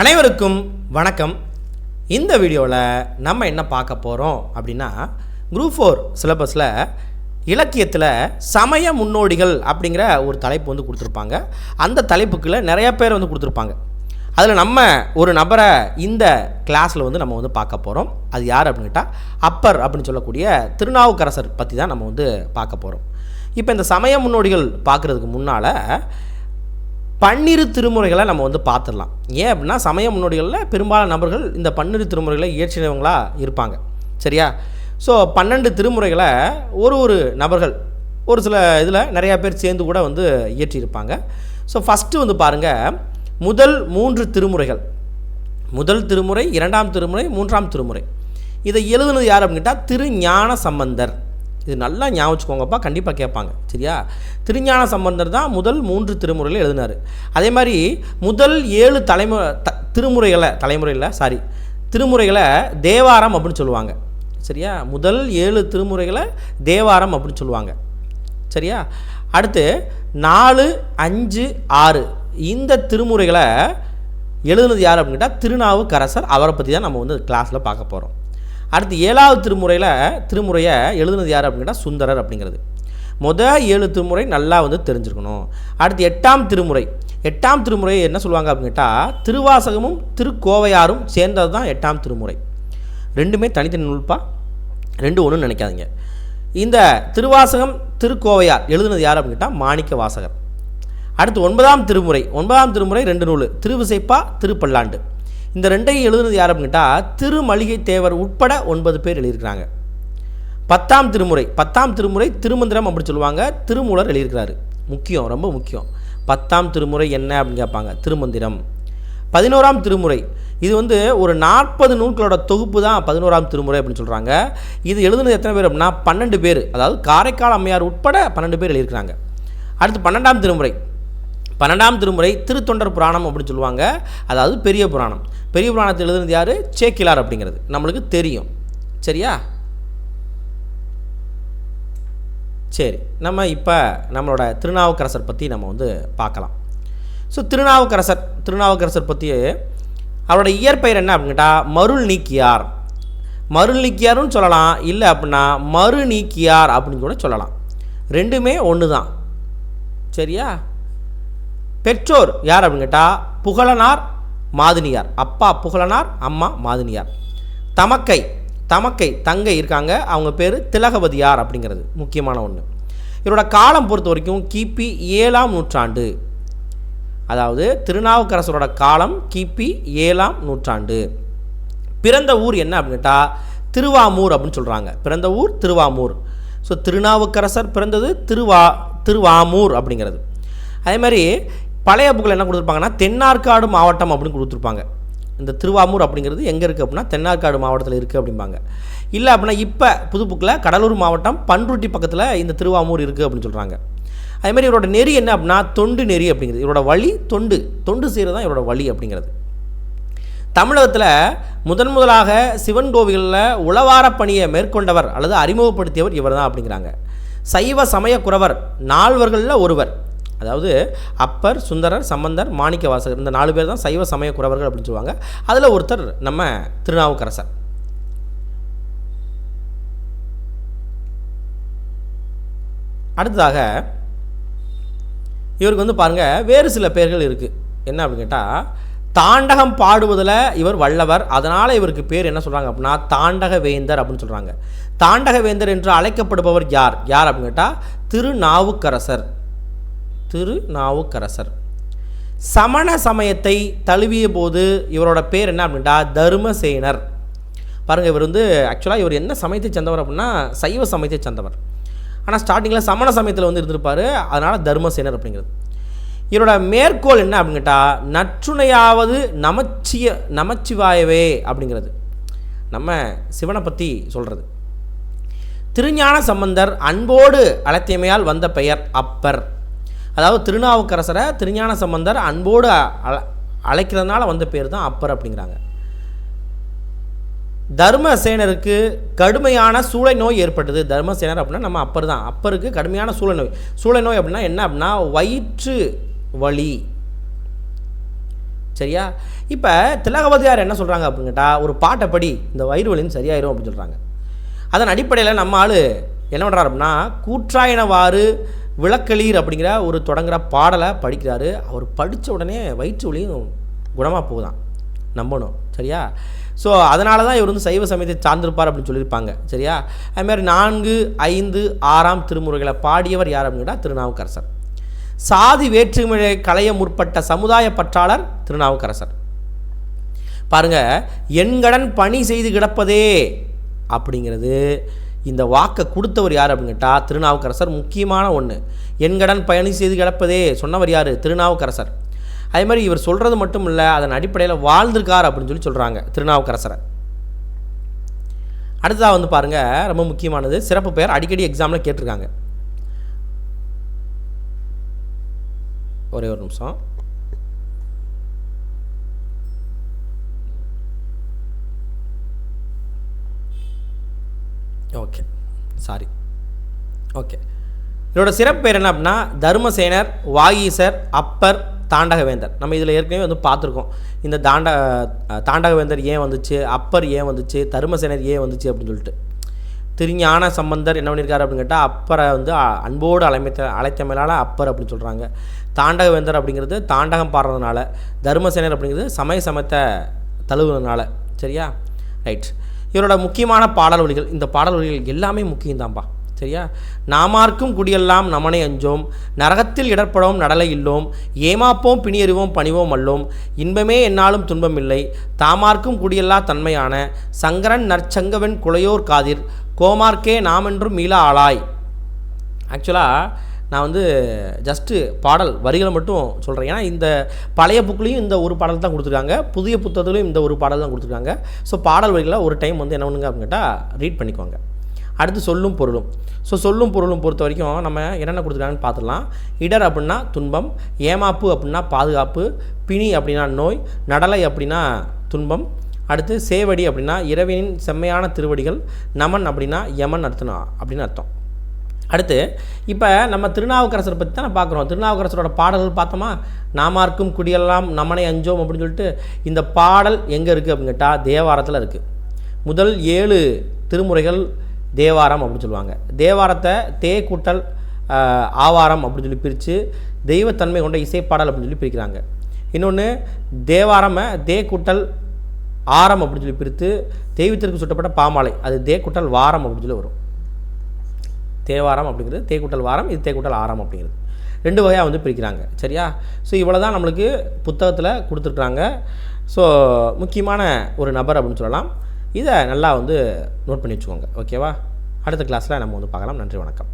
அனைவருக்கும் வணக்கம். இந்த வீடியோவில் நம்ம என்ன பார்க்க போகிறோம் அப்படின்னா குரூப் ஃபோர் சிலபஸில் இலக்கியத்தில் சமய முன்னோடிகள் அப்படிங்கிற ஒரு தலைப்பு வந்து கொடுத்துருப்பாங்க. அந்த தலைப்புக்குள்ளே நிறைய பேர் வந்து கொடுத்துருப்பாங்க. அதில் நம்ம ஒரு நபரை இந்த கிளாஸில் வந்து நம்ம வந்து பார்க்க போகிறோம் அது யார் அப்படின்னு கேட்டால் அப்பர் அப்படின்னு சொல்லக்கூடிய திருநாவுக்கரசர் பற்றி தான் நம்ம வந்து பார்க்க போகிறோம் இப்போ இந்த சமய முன்னோடிகள் பார்க்குறதுக்கு முன்னால் பன்னிரு திருமுறைகளை நம்ம வந்து பார்த்துடலாம். ஏன் அப்படின்னா சமய முன்னோடிகளில் பெரும்பாலான நபர்கள் இந்த பன்னிரு திருமுறைகளை இயற்றினவங்களா இருப்பாங்க. சரியா? ஸோ பன்னெண்டு திருமுறைகளை ஒரு ஒரு நபர்கள் ஒரு சில இதில் நிறையா பேர் சேர்ந்து கூட வந்து இயற்றியிருப்பாங்க. ஸோ ஃபஸ்ட்டு வந்து பாருங்கள் முதல் மூன்று திருமுறைகள். முதல் திருமுறை இரண்டாம் திருமுறை மூன்றாம் திருமுறை. இதை எழுதுனது யார் அப்படின்னு கேட்டால் திருஞான சம்பந்தர். இது நல்லா ஞாபகம் வச்சுக்கோங்கப்பா கண்டிப்பாக கேட்பாங்க. சரியா? திருஞான சம்பந்தர் தான் முதல் மூன்று திருமுறைகளை எழுதினார். அதே மாதிரி முதல் ஏழு தலைமு த திருமுறைகளை தலைமுறையில் சாரி திருமுறைகளை தேவாரம் அப்படின்னு சொல்லுவாங்க. சரியா? முதல் ஏழு திருமுறைகளை தேவாரம் அப்படின்னு சொல்லுவாங்க. சரியா? அடுத்து நாலு அஞ்சு ஆறு. இந்த திருமுறைகளை எழுதுனது யார் அப்படின்னு கேட்டால் திருநாவுக்கரசர். அவரை பற்றி தான் நம்ம வந்து கிளாஸில் பார்க்க போகிறோம் அடுத்து ஏழாவது திருமுறையில் திருமுறையை எழுதுனது யார் அப்படின்னு கேட்டால் சுந்தரர் அப்படிங்கிறது. முத ஏழு திருமுறை நல்லா வந்து தெரிஞ்சுருக்கணும். அடுத்து எட்டாம் திருமுறை. எட்டாம் திருமுறை என்ன சொல்லுவாங்க அப்படின்னு கேட்டால் திருவாசகமும் திருக்கோவையாரும் சேர்ந்தது தான் எட்டாம் திருமுறை. ரெண்டுமே தனித்தனி நூல்பா? ரெண்டு ஒன்றும் நினைக்காதீங்க. இந்த திருவாசகம் திருக்கோவையார் எழுதுனது யார் அப்படின்னு கேட்டால் மாணிக்க வாசகர். அடுத்து ஒன்பதாம் திருமுறை. ஒன்பதாம் திருமுறை ரெண்டு நூல். திருவிசைப்பா திருப்பல்லாண்டு. இந்த ரெண்டையும் எழுதுனது யார் அப்படின்னு கேட்டால் திருமளிகை தேவர் உட்பட ஒன்பது பேர் எழுதியிருக்கிறாங்க. பத்தாம் திருமுறை பத்தாம் திருமுறை திருமந்திரம் அப்படி சொல்லுவாங்க திருமூலர் எழுதியிருக்கிறாரு. முக்கியம் ரொம்ப முக்கியம். பத்தாம் திருமுறை என்ன அப்படின்னு கேட்பாங்க திருமந்திரம். பதினோராம் திருமுறை இது வந்து ஒரு நாற்பது நூல்களோட தொகுப்பு தான் பதினோராம் திருமுறை அப்படின்னு சொல்கிறாங்க இது எழுதுனது எத்தனை பேர் அப்படின்னா பன்னெண்டு பேர் அதாவது காரைக்கால் அம்மையார் உட்பட பன்னெண்டு பேர் எழுதியிருக்கிறாங்க. அடுத்து பன்னெண்டாம் திருமுறை பன்னெண்டாம் திருமுறை திருத்தொண்டர் புராணம் அப்படின்னு சொல்லுவாங்க. அதாவது பெரிய புராணம். பெரிய புராணத்தை எழுதுனது யார்? சேக்கிலார் அப்படிங்கிறது. நம்மளுக்கு தெரியும். சரியா? சரி நம்ம இப்போ நம்மளோட திருநாவுக்கரசர் பற்றி நம்ம வந்து பார்க்கலாம். ஸோ திருநாவுக்கரசர் திருநாவுக்கரசர் பற்றி அவரோட இயற்பெயர் என்ன அப்படின்னு கேட்டால் மருள் நீக்கியார் மருள் நீக்கியார்னு சொல்லலாம். இல்லை அப்படின்னா மறு நீக்கியார் அப்படின்னு கூட சொல்லலாம். ரெண்டுமே ஒன்று தான் சரியா? பெற்றோர் யார் அப்படின்னு கேட்டால் புகழனார் மாதினியார். அப்பா புகழனார் அம்மா மாதினியார். தமக்கை தமக்கை தங்கை இருக்காங்க. அவங்க பேர் திலகவதியார் அப்படிங்கிறது முக்கியமான ஒன்று இவரோட காலம் பொறுத்த வரைக்கும் கிபி ஏழாம் நூற்றாண்டு. அதாவது திருநாவுக்கரசரோட காலம் கிபி ஏழாம் நூற்றாண்டு. பிறந்த ஊர் என்ன அப்படின்னு கேட்டால் திருவாமூர் அப்படின்னு சொல்கிறாங்க பிறந்த ஊர் திருவாமூர். ஸோ திருநாவுக்கரசர் பிறந்தது திருவா திருவாமூர் அப்படிங்கிறது. அதே மாதிரி பழைய புக்கில் என்ன கொடுத்துருப்பாங்கன்னா தென்னார்காடு மாவட்டம் அப்படின்னு கொடுத்துருப்பாங்க. இந்த திருவாமூர் அப்படிங்கிறது எங்கே இருக்குது அப்படின்னா தென்னார்காடு மாவட்டத்தில் இருக்குது அப்படிம்பாங்க. இல்லை அப்படின்னா இப்போ புதுப்புக்கில் கடலூர் மாவட்டம் பன்ருட்டி பக்கத்தில் இந்த திருவாமூர் இருக்குது அப்படின்னு சொல்கிறாங்க அதேமாதிரி இவரோட நெறி என்ன அப்படின்னா தொண்டு நெறி அப்படிங்கிறது. இவரோட வழி தொண்டு. தொண்டு செய்கிறது தான் இவரோட வழி அப்படிங்கிறது. தமிழகத்தில் முதன் முதலாக சிவன் கோவிலில் உளவார பணியை மேற்கொண்டவர் அல்லது அறிமுகப்படுத்தியவர் இவர் தான் அப்படிங்கிறாங்க. சைவ சமய குறவர் நால்வர்களில் ஒருவர். அதாவது அப்பர் சுந்தரர் சம்பந்தர் மாணிக்க வாசகர் இந்த நாலு பேர் தான் சைவ சமய குறவர்கள் அப்படின்னு சொல்லுவாங்க. அதில் ஒருத்தர் நம்ம திருநாவுக்கரசர். அடுத்ததாக இவருக்கு வந்து பாருங்கள் வேறு சில பேர்கள் இருக்குது என்ன அப்படின்னு கேட்டால் தாண்டகம் பாடுவதில் இவர் வல்லவர் அதனால் இவருக்கு பேர் என்ன சொல்கிறாங்க அப்படின்னா தாண்டக வேந்தர் அப்படின்னு சொல்கிறாங்க தாண்டக வேந்தர் என்று அழைக்கப்படுபவர் யார்? யார் அப்படின்னு கேட்டால் திருநாவுக்கரசர். திருநாவுக்கரசர். சமண சமயத்தை தழுவிய போது இவரோட பேர் என்ன அப்படின்ட்டா தர்மசேனர். பாருங்கள் இவர் வந்து ஆக்சுவலாக இவர் என்ன சமயத்தை சேர்ந்தவர் அப்படின்னா சைவ சமயத்தை சேர்ந்தவர். ஆனால் ஸ்டார்டிங்கில் சமண சமயத்தில் வந்து இருந்திருப்பார். அதனால் தர்மசேனர் அப்படிங்கிறது. இவரோட மேற்கோள் என்ன அப்படின்ட்டா நற்றுணையாவது நமச்சிய நமச்சிவாயவே அப்படிங்கிறது. நம்ம சிவனை பற்றி சொல்கிறது திருஞான சம்பந்தர் அன்போடு அலத்தியமையால் வந்த பெயர் அப்பர். அதாவது திருநாவுக்கரசரை திருஞான சம்பந்தர் அன்போடு அழ அழைக்கிறதுனால வந்த பேர் தான் அப்பர் அப்படிங்கிறாங்க. தர்மசேனருக்கு கடுமையான சூளை நோய் ஏற்பட்டது. தர்மசேனர் அப்படின்னா நம்ம அப்பர் தான். அப்பருக்கு கடுமையான சூளை நோய். சூளை நோய் அப்படின்னா என்ன அப்படின்னா வயிற்று வலி. சரியா? இப்போ திலகவதியார் என்ன சொல்கிறாங்க அப்படின்னு கேட்டால் ஒரு பாட்டை படி இந்த வயிறு வலின்னு சரியாயிரும் அப்படின்னு சொல்கிறாங்க அதன் அடிப்படையில் நம்ம ஆள் என்ன பண்ணுறாரு அப்படின்னா கூற்றாயினவாறு விளக்களீர் அப்படிங்கிற ஒரு தொடங்குகிற பாடலை படிக்கிறாரு. அவர் படித்த உடனே வயிற்று வலியும் குணமாக போகுதான். நம்பணும். சரியா? ஸோ அதனால தான் இவர் வந்து சைவ சமயத்தை சார்ந்திருப்பார் அப்படின்னு சொல்லியிருப்பாங்க. சரியா? அதுமாதிரி நான்கு ஐந்து ஆறாம் திருமுறைகளை பாடியவர் யார் அப்படின்னா திருநாவுக்கரசர். சாதி வேற்றுமையை களைய முற்பட்ட சமுதாய பற்றாளர் திருநாவுக்கரசர். பாருங்க எண்கடன் பணி செய்து கிடப்பதே அப்படிங்கிறது இந்த வாக்கை கொடுத்தவர் யார் அப்படின்னு கேட்டால் திருநாவுக்கரசர். முக்கியமான ஒன்று எண்கடன் பயணி செய்து கிடப்பதே சொன்னவர் யார்? திருநாவுக்கரசர். அதே மாதிரி இவர் சொல்கிறது மட்டும் இல்லை அதன் அடிப்படையில் வாழ்ந்திருக்கார் அப்படின்னு சொல்லி சொல்கிறாங்க திருநாவுக்கரசரை. அடுத்ததாக வந்து பாருங்கள் ரொம்ப முக்கியமானது சிறப்பு பெயர் அடிக்கடி எக்ஸாமில் கேட்டிருக்காங்க. ஒரே ஒரு நிமிஷம். ஓகே சாரி ஓகே இதோட சிறப்பு பேர் என்ன அப்படின்னா தர்மசேனர் வாகீசர் அப்பர் தாண்டகவேந்தர். நம்ம இதில் ஏற்கனவே வந்து பார்த்துருக்கோம். இந்த தாண்ட தாண்டகவேந்தர் ஏன் வந்துச்சு அப்பர் ஏன் வந்துச்சு தருமசேனர் ஏன் வந்துச்சு அப்படின்னு சொல்லிட்டு. திருஞான சம்பந்தர் என்ன பண்ணியிருக்காரு அப்படின்னு கேட்டால் அப்பரை வந்து அன்போடு அலைமைத்த அழைத்தமையினால அப்பர் அப்படின்னு சொல்கிறாங்க தாண்டகவேந்தர் அப்படிங்கிறது தாண்டகம் பாடுறதுனால தர்மசேனர் அப்படிங்கிறது சமய சமயத்தை தழுவுறதுனால சரியா? ரைட் இவரோட முக்கியமான பாடல் வழிகள் இந்த பாடல் வழிகள் எல்லாமே முக்கியம்தான்பா சரியா? நாமார்க்கும் குடியெல்லாம் நமனை அஞ்சோம் நரகத்தில் இடர்படவும் நடலை இல்லோம் ஏமாப்போம் பிணியறிவோம் பணிவோம் அல்லோம். இன்பமே என்னாலும் துன்பமில்லை தாமார்க்கும் குடியெல்லா தன்மையான சங்கரன் நற்சங்கவன் குலையோர் காதிர் கோமார்க்கே நாமென்றும் மீளா ஆளாய். ஆக்சுவலாக நான் வந்து ஜஸ்ட்டு பாடல் வரிகளை மட்டும் சொல்கிறேன் ஏன்னா இந்த பழைய புக்லேயும் இந்த ஒரு பாடல் தான் கொடுத்துருக்காங்க. புதிய புத்தகத்துலையும் இந்த ஒரு பாடல் தான் கொடுத்துருக்காங்க. ஸோ பாடல் வரிகளை ஒரு டைம் வந்து என்ன பண்ணுங்க அப்படின்னு கேட்டால் ரீட் பண்ணிக்கோங்க. அடுத்து சொல்லும் பொருளும். ஸோ சொல்லும் பொருளும் பொறுத்த வரைக்கும் நம்ம என்னென்ன கொடுத்துருக்காங்கன்னு பார்த்துடலாம். இடர் அப்படின்னா துன்பம் ஏமாப்பு அப்படின்னா பாதுகாப்பு பிணி அப்படின்னா நோய் நடலை அப்படின்னா துன்பம். அடுத்து சேவடி அப்படின்னா இரவினின் செம்மையான திருவடிகள் நமன் அப்படின்னா யமன் அர்த்தம் அப்படின்னு அர்த்தம். அடுத்து இப்போ நம்ம திருநாவுக்கரசரை பற்றி தான் பார்க்குறோம். திருநாவுக்கரசரோட பாடல்கள் பார்த்தோமா? நாமார்க்கும் குடியெல்லாம் நம்மனை அஞ்சோம் அப்படின்னு சொல்லிட்டு இந்த பாடல் எங்கே இருக்குது அப்படின்னு கேட்டால் தேவாரத்தில் இருக்குது முதல் ஏழு திருமுறைகள் தேவாரம் அப்படின்னு சொல்லுவாங்க. தேவாரத்தை தே கூட்டல் ஆவாரம் அப்படின்னு சொல்லி பிரித்து தெய்வத்தன்மை கொண்ட இசைப்பாடல் அப்படின்னு சொல்லி பிரிக்கிறாங்க. இன்னொன்று தேவாரமை தே கூட்டல் ஆரம் அப்படின்னு சொல்லி பிரித்து தெய்வத்திற்கு சுட்டப்பட்ட பாமாலை அது தே கூட்டல் வாரம் அப்படின்னு சொல்லி வரும். தேவாரம் அப்படிங்கிறது தேக்குட்டல் வாரம் இது தேக்குட்டல் ஆரம் அப்படிங்கிறது. ரெண்டு வகையாக வந்து பிரிக்கிறாங்க. சரியா? ஸோ இவ்வளோ தான் நம்மளுக்கு புத்தகத்தில் கொடுத்துருக்குறாங்க. ஸோ முக்கியமான ஒரு நபர் அப்படின்னு சொல்லலாம். இதை நல்லா வந்து நோட் பண்ணி வச்சுக்கோங்க. ஓகேவா அடுத்த கிளாஸில் நம்ம வந்து பார்க்கலாம். நன்றி வணக்கம்.